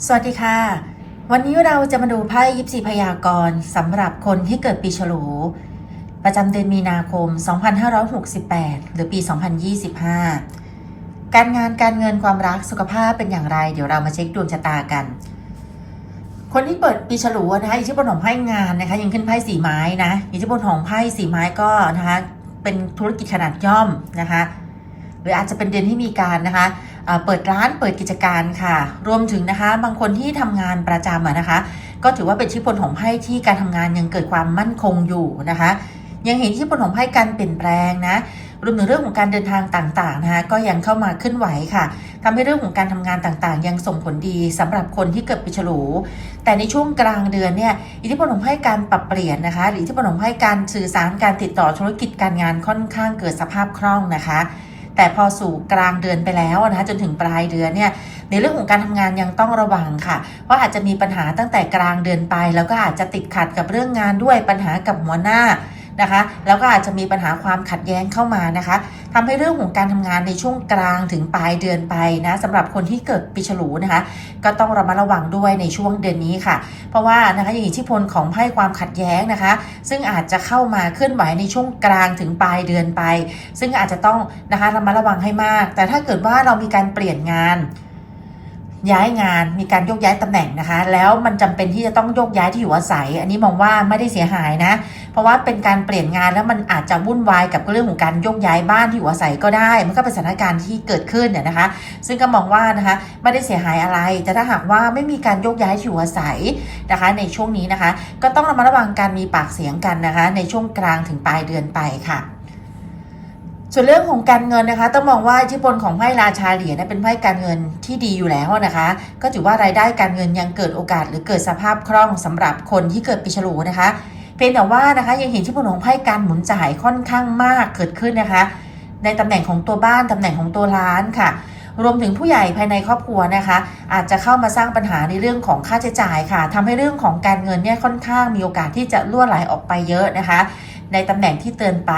สวัสดีค่ะ วันนี้เราจะมาดูไพ่ยิปซีพยากรณ์สำหรับคนที่เกิดปีฉลู ประจำเดือนมีนาคม 2568 หรือปี 2025 การงานการเงินความรักสุขภาพเป็นอย่างไร เดี๋ยวเรามาเช็คดวงชะตากัน คนที่เปิดปีฉลูนะคะอิทธิพลของไพ่งานนะคะ ยังขึ้นไพ่สีไม้นะอิทธิพลของไพ่สีไม้ก็นะคะเป็นธุรกิจขนาดย่อมนะคะ หรืออาจจะเป็นเดือนที่มีการนะคะ เปิดร้านเปิดกิจการค่ะ รวมถึงนะคะ บางคนที่ทำงานประจำนะคะ ก็ถือว่าเป็นอิทธิพลของไพ่ที่การทำงานยังเกิดความมั่นคงอยู่นะคะ ยังเห็นอิทธิพลของไพ่การเปลี่ยนแปลงนะรวมถึงเรื่องของการเดินทางต่างๆนะคะก็ยังเข้ามาเคลื่อนไหวค่ะทำให้เรื่องของการทำงานต่างๆ ยังส่งผลดีสำหรับคนที่เกิดปีฉลู แต่ในช่วงกลางเดือนเนี่ยอิทธิพลของไพ่การปรับเปลี่ยนนะคะ หรืออิทธิพลของไพ่การสื่อสารการติดต่อธุรกิจการงานค่อนข้างเกิดสภาพคล่องนะคะ แต่พอสู่กลางเดือนไปแล้วนะคะจนถึงปลายเดือนเนี่ยในเรื่องของการทำงานยังต้องระวังค่ะเพราะอาจจะมีปัญหาตั้งแต่กลางเดือนไป แล้วก็อาจจะติดขัดกับเรื่องงานด้วยปัญหากับหัวหน้า นะคะ แล้วก็อาจจะมีปัญหาความขัดแย้งเข้ามานะคะทำให้เรื่องของการทำงานในช่วงกลางถึงปลายเดือนไปนะสำหรับคนที่เกิดปีฉลูนะคะ ก็ต้องระมัดระวังด้วยในช่วงเดือนนี้ค่ะ เพราะว่านะคะอย่างอิทธิพลของไพ่ความขัดแย้งนะคะ ซึ่งอาจจะเข้ามาเคลื่อนไหวในช่วงกลางถึงปลายเดือนไป ซึ่งอาจจะต้องนะคะระมัดระวังให้มาก แต่ถ้าเกิดว่าเรามีการเปลี่ยนงาน ย้ายงานมีการโยกย้ายตำแหน่งนะคะ แล้วมันจำเป็นที่จะต้องโยกย้ายที่อยู่อาศัย อันนี้มองว่าไม่ได้เสียหายนะ เพราะว่าเป็นการเปลี่ยนงานแล้วมันอาจจะวุ่นวายกับเรื่องของการโยกย้ายบ้านที่อยู่อาศัยก็ได้ มันก็เป็นสถานการณ์ที่เกิดขึ้นเนี่ยนะคะ ซึ่งก็มองว่านะคะไม่ได้เสียหายอะไร แต่ถ้าหากว่าไม่มีการโยกย้ายที่อยู่อาศัยนะคะ ในช่วงนี้นะคะ ก็ต้องระมัดระวังการมีปากเสียงกันนะคะ ในช่วงกลางถึงปลายเดือนไปค่ะ ส่วนเรื่องของการเงินนะคะ ต้องมองว่าอิทธิพลของไพ่ราชาเหรียญเป็นไพ่การเงินที่ดีอยู่แล้วนะคะ ก็ถือว่ารายได้การเงินยังเกิดโอกาส หรือเกิดสภาพคล่องสำหรับคนที่เกิดปีฉลูนะคะเพียงแต่ว่านะคะยังเห็นอิทธิพลของไพ่การหมุนจ่ายค่อนข้างมากเกิดขึ้นนะคะ ในตำแหน่งของตัวบ้านตำแหน่งของตัวร้านค่ะ รวมถึงผู้ใหญ่ภายในครอบครัวนะคะ อาจจะเข้ามาสร้างปัญหาในเรื่องของค่าใช้จ่ายค่ะทำให้เรื่องของการเงินเนี่ยค่อนข้างมีโอกาสที่จะล่วไหลออกไปเยอะนะคะ ในตำแหน่งที่เตือนไป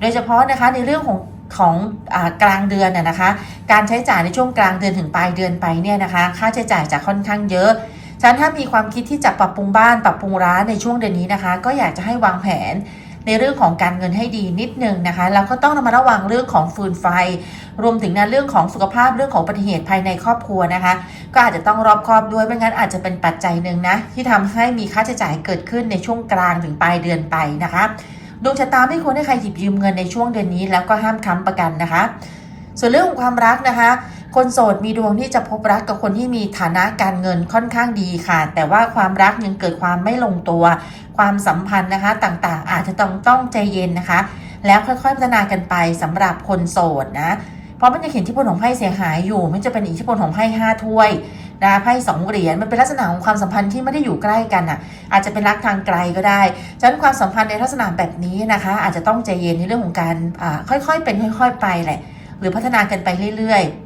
โดยเฉพาะนะคะในเรื่องของของอกลางเดือนน่ะนะคะ การใช้จ่ายในช่วงกลางเดือนถึงปลายเดือนไปเนี่ยนะคะ ค่าใช้จ่ายจะค่อนข้างเยอะฉะนั้นถ้ามีความคิดที่จะปรับปรุงบ้านปรับปรุงร้านในช่วงเดือนนี้นะคะ ก็อยากจะให้วางแผน ในเรื่องของการเงินให้ดีนิดนึงนะคะแล้วก็ต้องระมัดระวังเรื่องของฟืนไฟ รวมถึงในเรื่องของสุขภาพเรื่องของอุบัติเหตุภายในครอบครัวนะคะ ก็อาจจะต้องรอบคอบด้วยไม่งั้นอาจจะเป็นปัจจัยหนึ่งนะที่ทำให้มีค่าใช้จ่ายเกิดขึ้นในช่วงกลางถึงปลายเดือนไปนะคะดวงชะตาไม่ควรให้ใครหยิบยืมเงินในช่วงเดือนนี้แล้วก็ห้ามค้ำประกันนะคะ ส่วนเรื่องของความรักนะคะ คนโสดมีดวงที่จะพบรักกับคนที่มีฐานะการเงินค่อนข้างดีค่ะ แต่ว่าความรักยังเกิดความไม่ลงตัว ความสัมพันธ์นะคะต่างๆ อาจจะต้องต้องใจเย็นนะคะ แล้วค่อยๆพัฒนากันไปสำหรับคนโสดนะ เพราะมันยังเห็นที่พลของไพ่เสียหายอยู่ มันจะเป็นอิทธิพลของไพ่ห้าถ้วยนะไพ่สองเหรียญมันเป็นลักษณะของความสัมพันธ์ที่ไม่ได้อยู่ใกล้กันอะ อาจจะเป็นรักทางไกลก็ได้ฉะนั้นความสัมพันธ์ในลักษณะแบบนี้นะคะ อาจจะต้องใจเย็นในเรื่องของการอ่าค่อยๆเป็นค่อย ๆ ไปแหละ หรือพัฒนากันไปเรื่อยๆ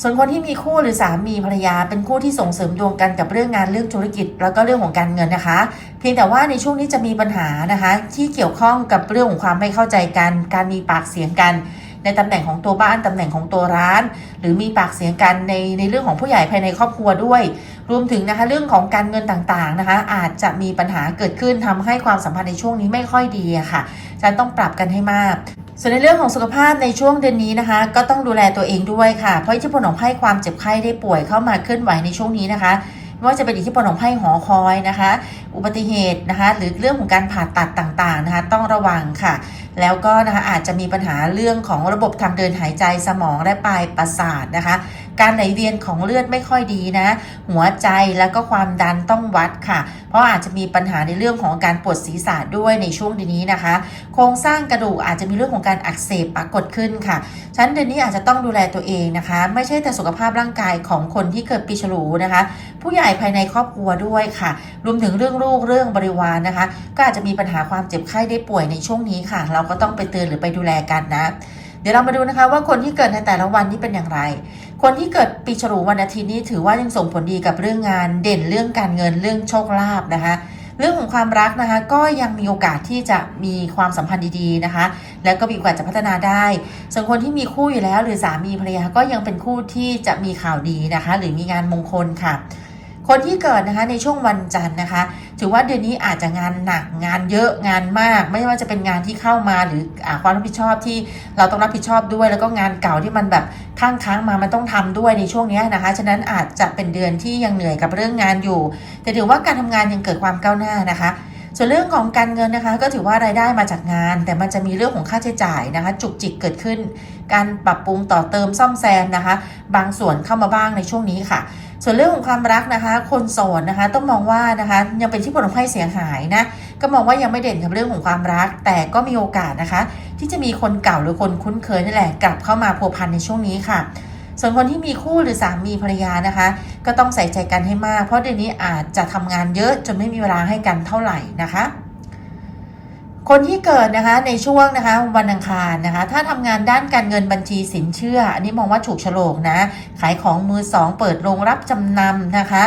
ส่วนคนที่มีคู่หรือสามีภรรยาเป็นคู่ที่ส่งเสริมดวงกันกับเรื่องงานเรื่องธุรกิจ แล้วก็เรื่องของการเงินนะคะ เพียงแต่ว่าในช่วงนี้จะมีปัญหานะคะ ที่เกี่ยวข้องกับเรื่องของความไม่เข้าใจกัน การมีปากเสียงกัน ในตำแหน่งของตัวบ้านตำแหน่งของตัวร้าน หรือมีปากเสียงกันในในเรื่องของผู้ใหญ่ภายในครอบครัวด้วย รวมถึงนะคะเรื่องของการเงินต่างๆนะคะ อาจจะมีปัญหาเกิดขึ้นทำให้ความสัมพันธ์ในช่วงนี้ไม่ค่อยดีค่ะฉะต้องปรับกันให้มากส่วนในเรื่องของสุขภาพในช่วงเดือนนี้นะคะ ก็ต้องดูแลตัวเองด้วยค่ะ เพราะอิทธิพลของไพ่ความเจ็บไข้ได้ป่วยเข้ามาเคลื่อนไหวในช่วงนี้นะคะ ไม่ว่าจะเป็นอิทธิพลของไพ่หอคอยนะคะ อุบัติเหตุนะคะ หรือเรื่องของการผ่าตัดต่างๆนะคะ ต้องระวังค่ะ แล้วก็นะคะอาจจะมีปัญหาเรื่องของระบบทางเดินหายใจสมองและปลายประสาทนะคะ การไหลเวียนของเลือดไม่ค่อยดีนะ หัวใจแล้วก็ความดันต้องวัดค่ะ เพราะอาจจะมีปัญหาในเรื่องของการปวดศีรษะด้วยในช่วงเดือนนี้นะคะ โครงสร้างกระดูกอาจจะมีเรื่องของการอักเสบปรากฏขึ้นค่ะชั้นเดือนนี้อาจจะต้องดูแลตัวเองนะคะ ไม่ใช่แต่สุขภาพร่างกายของคนที่เกิดปีฉลูนะคะ ผู้ใหญ่ภายในครอบครัวด้วยค่ะ รวมถึงเรื่องลูกเรื่องบริวารนะคะ ก็อาจจะมีปัญหาความเจ็บไข้ได้ป่วยในช่วงนี้ค่ะ เราก็ต้องไปเตือนหรือไปดูแลกันนะ เดี๋ยวเรามาดูนะคะว่าคนที่เกิดในแต่ละวันนี้เป็นอย่างไร คนที่เกิดปีฉลูวันอาทิตย์นี้ถือว่ายังส่งผลดีกับเรื่องงาน เด่นเรื่องการเงินเรื่องโชคลาภนะคะ เรื่องของความรักนะคะ ก็ยังมีโอกาสที่จะมีความสัมพันธ์ดีๆนะคะ แล้วก็มีโอกาสจะพัฒนาได้ ส่วนคนที่มีคู่อยู่แล้ว หรือสามีภรรยาก็ยังเป็นคู่ที่จะมีข่าวดีนะคะ หรือมีงานมงคลค่ะ คนที่เกิดนะคะในช่วงวันจันทร์นะคะ ถือว่าเดือนนี้อาจจะงานหนักงานเยอะงานมาก ไม่ว่าจะเป็นงานที่เข้ามาหรืออความรับผิดชอบที่เราต้องรับผิดชอบด้วย แล้วก็งานเก่าที่มันแบบข้างค้างมามันต้องทำด้วยในช่วงนี้นะคะ ฉะนั้นอาจจะเป็นเดือนที่ยังเหนื่อยกับเรื่องงานอยู่ แต่ถือว่าการทำงานยังเกิดความก้าวหน้านะคะ ส่วนเรื่องของการเงินนะคะ ก็ถือว่ารายได้มาจากงาน แต่มันจะมีเรื่องของค่าใช้จ่ายนะคะ จุกจิกเกิดขึ้น การปรับปรุงต่อเติมซ่อมแซมนะคะ บางส่วนเข้ามาบ้างในช่วงนี้ค่ะ ส่วนเรื่องของความรักนะคะ คนโสดนะคะ ต้องมองว่านะคะ ยังเป็นที่ผลของไพ่เสียหายนะก็มองว่ายังไม่เด่นกับเรื่องของความรัก แต่ก็มีโอกาสนะคะ ที่จะมีคนเก่าหรือคนคุ้นเคยนี่แหละกลับเข้ามาพัวพันในช่วงนี้ค่ะ ส่วนคนที่มีคู่หรือสามีภรรยานะคะ ก็ต้องใส่ใจกันให้มาก เพราะเดี๋ยวนี้อาจจะทำงานเยอะจนไม่มีเวลาให้กันเท่าไหร่นะคะคนที่เกิดนะคะในช่วงนะคะวันอังคารนะคะ ถ้าทำงานด้านการเงินบัญชีสินเชื่อ อันนี้มองว่าถูกฉลกนะ ขายของมือสองเปิดโรงรับจำนำนะคะ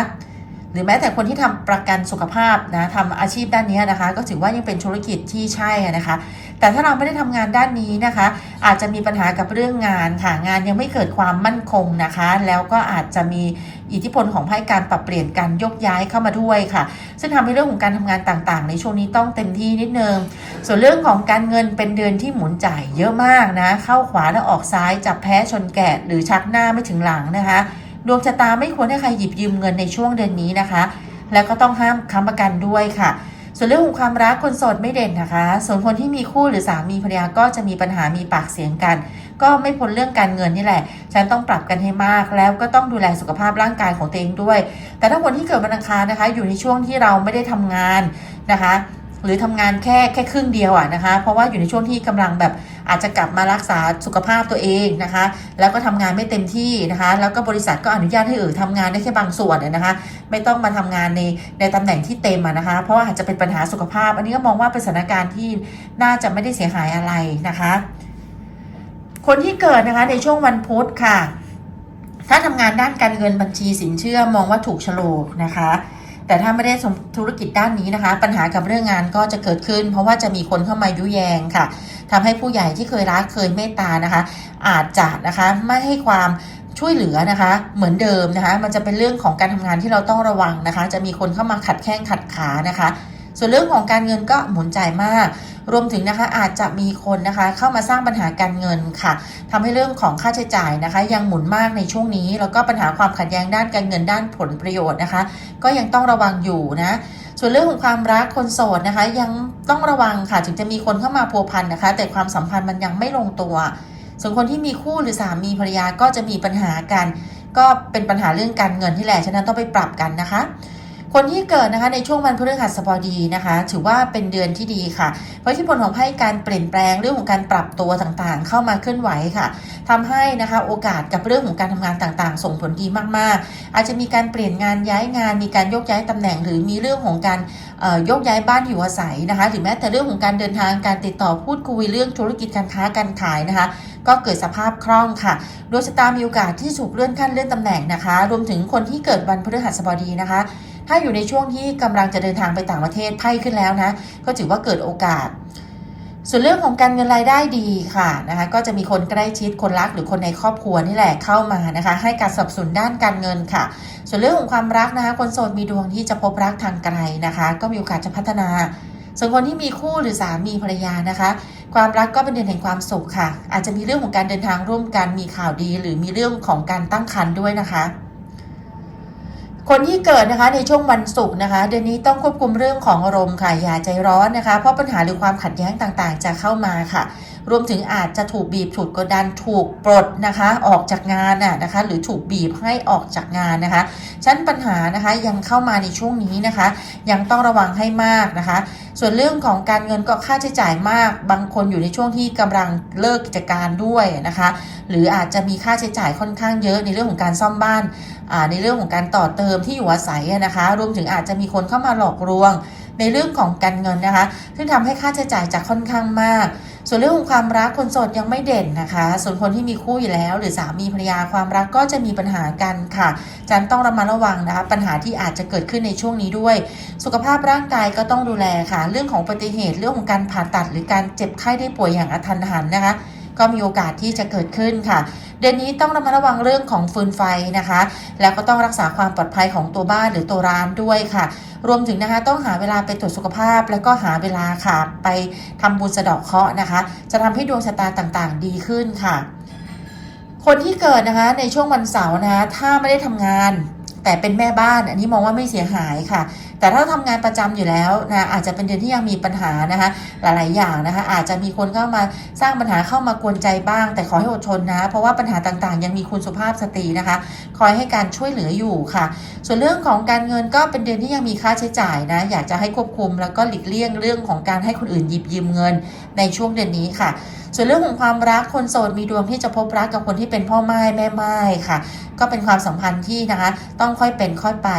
หรือแม้แต่คนที่ทำประกันสุขภาพนะทำอาชีพด้านนี้นะคะ ก็ถือว่ายังเป็นธุรกิจที่ใช่นะคะ แต่ถ้าเราไม่ได้ทำงานด้านนี้นะคะ อาจจะมีปัญหากับเรื่องงานค่ะงานยังไม่เกิดความมั่นคงนะคะ แล้วก็อาจจะมีอิทธิพลของไพ่การปรับเปลี่ยนการยกย้ายเข้ามาด้วยค่ะ ซึ่งทำให้เรื่องของการทำงานต่างๆ ในช่วงนี้ต้องเต็มที่นิดนึงส่วนเรื่องของการเงินเป็นเดือนที่หมุนจ่ายเยอะมากนะ เข้าขวาแล้วออกซ้ายจับแพ้ชนแกะหรือชักหน้าไม่ถึงหลังนะคะ ดวงชะตาไม่ควรให้ใครหยิบยืมเงินในช่วงเดือนนี้นะคะ แล้วก็ต้องห้ามค้ำประกันด้วยค่ะ ส่วนเรื่องของความรักคนโสดไม่เด่นนะคะ ส่วนคนที่มีคู่หรือสามีภรรยาก็จะมีปัญหามีปากเสียงกัน ก็ไม่พ้นเรื่องการเงินนี่แหละ ฉันต้องปรับกันให้มากแล้วก็ต้องดูแลสุขภาพร่างกายของตัวเองด้วย แต่ถ้าคนที่เกิดวันอังคารนะคะ อยู่ในช่วงที่เราไม่ได้ทำงานนะคะ หรือทำงานแค่แค่ครึ่งเดียวอะนะคะ เพราะว่าอยู่ในช่วงที่กำลังแบบอาจจะกลับมารักษาสุขภาพตัวเองนะคะ แล้วก็ทำงานไม่เต็มที่นะคะ แล้วก็บริษัทก็อนุญาตให้เออทำงานได้แค่บางส่วนนะคะ ไม่ต้องมาทำงานในในตำแหน่งที่เต็มอะนะคะ เพราะว่าอาจจะเป็นปัญหาสุขภาพ อันนี้ก็มองว่าเป็นสถานการณ์ที่น่าจะไม่ได้เสียหายอะไรนะคะ คนที่เกิดนะคะในช่วงวันพุธค่ะ ถ้าทำงานด้านการเงินบัญชีสินเชื่อมองว่าถูกโฉลกนะคะ แต่ถ้าไม่ได้ธุรกิจด้านนี้นะคะ ปัญหากับเรื่องงานก็จะเกิดขึ้น เพราะว่าจะมีคนเข้ามายุแยงค่ะทำให้ผู้ใหญ่ที่เคยรักเคยเมตตานะคะ อาจจะนะคะไม่ให้ความช่วยเหลือนะคะ เหมือนเดิมนะคะ มันจะเป็นเรื่องของการทำงานที่เราต้องระวังนะคะ จะมีคนเข้ามาขัดแข้งขัดขานะคะ ส่วนเรื่องของการเงินก็หมุนจ่ายมาก รวมถึงนะคะอาจจะมีคนนะคะเข้ามาสร้างปัญหาการเงินค่ะทำให้เรื่องของค่าใช้จ่ายนะคะ ยังหมุนมากในช่วงนี้ แล้วก็ปัญหาความขัดแย้งด้านการเงินด้านผลประโยชน์นะคะ ก็ยังต้องระวังอยู่นะส่วนเรื่องของความรักคนโสดนะคะ ยังต้องระวังค่ะ ถึงจะมีคนเข้ามาพัวพันนะคะ แต่ความสัมพันธ์มันยังไม่ลงตัว ส่วนคนที่มีคู่หรือสามีภรรยาก็จะมีปัญหากัน ก็เป็นปัญหาเรื่องการเงินที่แหละฉะนั้นต้องไปปรับกันนะคะ คนที่เกิดนะคะในช่วงวันพฤหัสบดีนะคะ ถือว่าเป็นเดือนที่ดีค่ะ เพราะที่ผลของไพ่การเปลี่ยนแปลงเรื่องของการปรับตัวต่างๆ เข้ามาเคลื่อนไหวค่ะทำให้นะคะโอกาสกับเรื่องของการทำงานต่างๆ ส่งผลดีมากๆ อาจจะมีการเปลี่ยนงานย้ายงาน มีการยกย้ายตำแหน่ง หรือมีเรื่องของการยกย้ายบ้านอยู่อาศัยนะคะหรือแม้แต่เรื่องของการเดินทางการติดต่อพูดคุยเรื่องธุรกิจการค้าการขายนะคะ ก็เกิดสภาพคล่องค่ะดวงชะตามีโอกาสที่ถูกเลื่อนขั้นเลื่อนตำแหน่งนะคะ รวมถึงคนที่เกิดวันพฤหัสบดีนะคะ ถ้าอยู่ในช่วงที่กำลังจะเดินทางไปต่างประเทศไพ่ขึ้นแล้วนะ ก็ถือว่าเกิดโอกาส ส่วนเรื่องของการเงินรายได้ดีค่ะนะคะก็จะมีคนใกล้ชิดคนรักหรือคนในครอบครัวนี่แหละเข้ามานะคะให้การสนับสนุนด้านการเงินค่ะ ส่วนเรื่องของความรักนะคะคนโสดมีดวงที่จะพบรักทางไกลนะคะ ก็มีโอกาสจะพัฒนาส่วนคนที่มีคู่หรือสามีภรรยานะคะ ความรักก็เป็นเดือนแห่งความสุขค่ะ อาจจะมีเรื่องของการเดินทางร่วมกันมีข่าวดี หรือมีเรื่องของการตั้งครรภ์ด้วยนะคะ คนที่เกิดนะคะในช่วงวันศุกร์นะคะ เดือนนี้ต้องควบคุมเรื่องของอารมณ์ค่ะอย่าใจร้อนนะคะ เพราะปัญหาหรือความขัดแย้งต่างๆ จะเข้ามาค่ะ รวมถึงอาจจะถูกบีบถูกกดดันถูกปลดนะคะออกจากงานน่ะนะคะหรือถูกบีบให้ออกจากงานนะคะชั้นปัญหานะคะยังเข้ามาในช่วงนี้นะคะ ยังต้องระวังให้มากนะคะ ส่วนเรื่องของการเงินก็ค่าใช้จ่ายมาก บางคนอยู่ในช่วงที่กำลังเลิกกิจการด้วยนะคะ หรืออาจจะมีค่าใช้จ่ายค่อนข้างเยอะในเรื่องของการซ่อมบ้านในเรื่องของการต่อเติมที่อยู่อาศัยนะคะ รวมถึงอาจจะมีคนเข้ามาหลอกลวง ในเรื่องของการเงินนะคะ ซึ่งทำให้ค่าใช้จ่ายจะค่อนข้างมาก ส่วนเรื่องของความรักคนโสดยังไม่เด่นนะคะ ส่วนคนที่มีคู่อยู่แล้ว หรือสามีภรรยาความรักก็จะมีปัญหากันค่ะจันต้องระมัดระวังนะคะ ปัญหาที่อาจจะเกิดขึ้นในช่วงนี้ด้วย สุขภาพร่างกายก็ต้องดูแลค่ะ เรื่องของอุบัติเหตุเรื่องของการผ่าตัดหรือการเจ็บไข้ได้ป่วยอย่างกระทันหันนะคะ ก็มีโอกาสที่จะเกิดขึ้นค่ะ เดือนนี้ต้องระมัดระวังเรื่องของฟืนไฟนะคะ แล้วก็ต้องรักษาความปลอดภัยของตัวบ้านหรือตัวร้านด้วยค่ะ รวมถึงนะคะต้องหาเวลาไปตรวจสุขภาพ แล้วก็หาเวลาค่ะ ไปทำบุญสะเดาะเคราะห์นะคะ จะทำให้ดวงชะตาต่างๆ ดีขึ้นค่ะ คนที่เกิดนะคะในช่วงวันเสาร์นะคะถ้าไม่ได้ทำงานแต่เป็นแม่บ้านอันนี้มองว่าไม่เสียหายค่ะ แต่ถ้าทำงานประจำอยู่แล้วนะอาจจะเป็นเดือนที่ยังมีปัญหานะคะ หลาย ๆ อย่างนะคะ อาจจะมีคนเข้ามาสร้างปัญหาเข้ามากวนใจบ้าง แต่ขอให้อดทนนะ เพราะว่าปัญหาต่างๆ ยังมีคุณสุภาพสตรีนะคะ คอยให้การช่วยเหลืออยู่ค่ะ ส่วนเรื่องของการเงินก็เป็นเดือนที่ยังมีค่าใช้จ่ายนะ อยากจะให้ควบคุมแล้วก็หลีกเลี่ยงเรื่องของการให้คนอื่นหยิบยืมเงินในช่วงเดือนนี้ค่ะ ส่วนเรื่องของความรักคนโสดมีดวงที่จะพบรักกับคนที่เป็นพ่อไม้แม่ไม้ค่ะ ก็เป็นความสัมพันธ์ที่นะคะ ต้องค่อยเป็นค่อยไป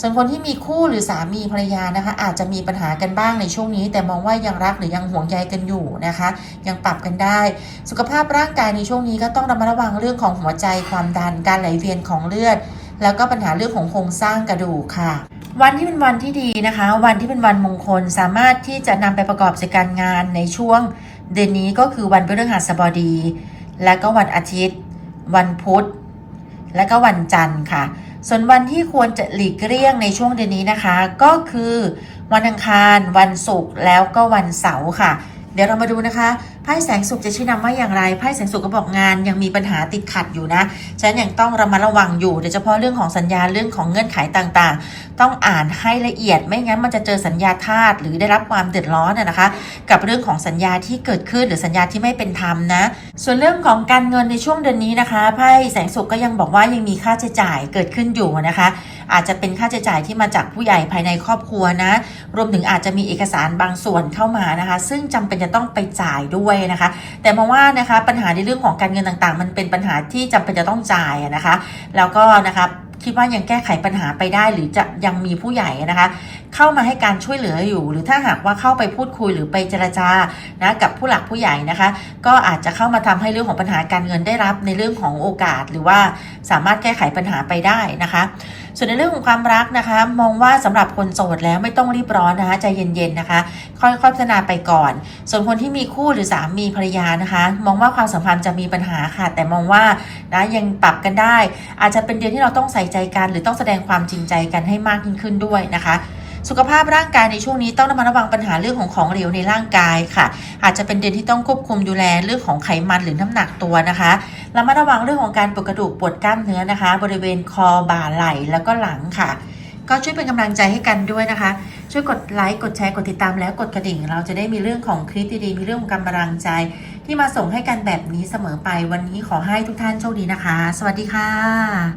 ส่วนคนที่มีคู่หรือสามีมีภรรยานะคะ อาจจะมีปัญหากันบ้างในช่วงนี้ แต่มองว่ายังรักหรือยังห่วงใยกันอยู่นะคะ ยังปรับกันได้ สุขภาพร่างกายในช่วงนี้ก็ต้องระมัดระวังเรื่องของหัวใจความดันการไหลเวียนของเลือด แล้วก็ปัญหาเรื่องของโครงสร้างกระดูกค่ะวันที่เป็นวันที่ดีนะคะ วันที่เป็นวันมงคลสามารถที่จะนำไปประกอบกิจการงานในช่วง เดือนนี้ก็คือวันพฤหัสบดี และก็วันอาทิตย์ วันพุธ และก็วันจันทร์ค่ะ ส่วนวันที่ควรจะหลีกเลี่ยงในช่วงเดือนนี้นะคะ ก็คือ วันอังคาร วันศุกร์แล้วก็วันเสาร์ค่ะ เดี๋ยวเรามาดูนะคะไพ่แสงสุขจะชี้นำว่าอย่างไรไพ่แสงสุขก็บอกงานยังมีปัญหาติดขัดอยู่นะฉะนั้นยังต้องระมัดระวังอยู่โดยเฉพาะเรื่องของสัญญาเรื่องของเงื่อนไขต่างๆ ต้องอ่านให้ละเอียด ไม่งั้นมันจะเจอสัญญาทาสหรือได้รับความเดือดร้อนนะนะคะ กับเรื่องของสัญญาที่เกิดขึ้นหรือสัญญาที่ไม่เป็นธรรมนะ ส่วนเรื่องของการเงินในช่วงเดือนนี้นะคะไพ่แสงสุขก็ยังบอกว่ายังมีค่าใช้จ่ายเกิดขึ้นอยู่นะคะ อาจจะเป็นค่าใช้จ่ายที่มาจากผู้ใหญ่ภายในครอบครัวนะ รวมถึงอาจจะมีเอกสารบางส่วนเข้ามานะคะ ซึ่งจำเป็นจะต้องไปจ่ายด้วยนะคะ แต่มองว่านะคะปัญหาในเรื่องของการเงินต่างๆ มันเป็นปัญหาที่จำเป็นจะต้องจ่ายนะคะ แล้วก็นะคะคิดว่ายังแก้ไขปัญหาไปได้หรือจะยังมีผู้ใหญ่นะคะ เข้ามาให้การช่วยเหลืออยู่ หรือถ้าหากว่าเข้าไปพูดคุยหรือไปเจรจานะกับผู้หลักผู้ใหญ่นะคะ ก็อาจจะเข้ามาทำให้เรื่องของปัญหาการเงินได้รับในเรื่องของโอกาส หรือว่าสามารถแก้ไขปัญหาไปได้นะคะส่วนในเรื่องของความรักนะคะ มองว่าสำหรับคนโสดแล้วไม่ต้องรีบร้อนนะคะใจเย็นๆนะคะ ค่อยๆพัฒนาไปก่อน ส่วนคนที่มีคู่หรือสามีภรรยานะคะ มองว่าความสัมพันธ์จะมีปัญหาค่ะ แต่มองว่านะยังปรับกันได้ อาจจะเป็นเดือนที่เราต้องใส่ใจกัน หรือต้องแสดงความจริงใจกันให้มากยิ่งขึ้นด้วยนะคะ สุขภาพร่างกายในช่วงนี้ต้องระมัดระวังปัญหาเรื่องของของเหลวในร่างกายค่ะ อาจจะเป็นเดือนที่ต้องควบคุมดูแลเรื่องของไขมันหรือน้ำหนักตัวนะคะระมัดระวังเรื่องของการปวดกระดูกปวดกล้ามเนื้อนะคะ บริเวณคอบ่าไหล่แล้วก็หลังค่ะ ก็ช่วยเป็นกำลังใจให้กันด้วยนะคะ ช่วยกดไลค์กดแชร์กดติดตามแล้วกดกระดิ่ง เราจะได้มีเรื่องของคลิปดีๆมีเรื่องของกำลังใจ ที่มาส่งให้กันแบบนี้เสมอไปวันนี้ขอให้ทุกท่านโชคดีนะคะ สวัสดีค่ะ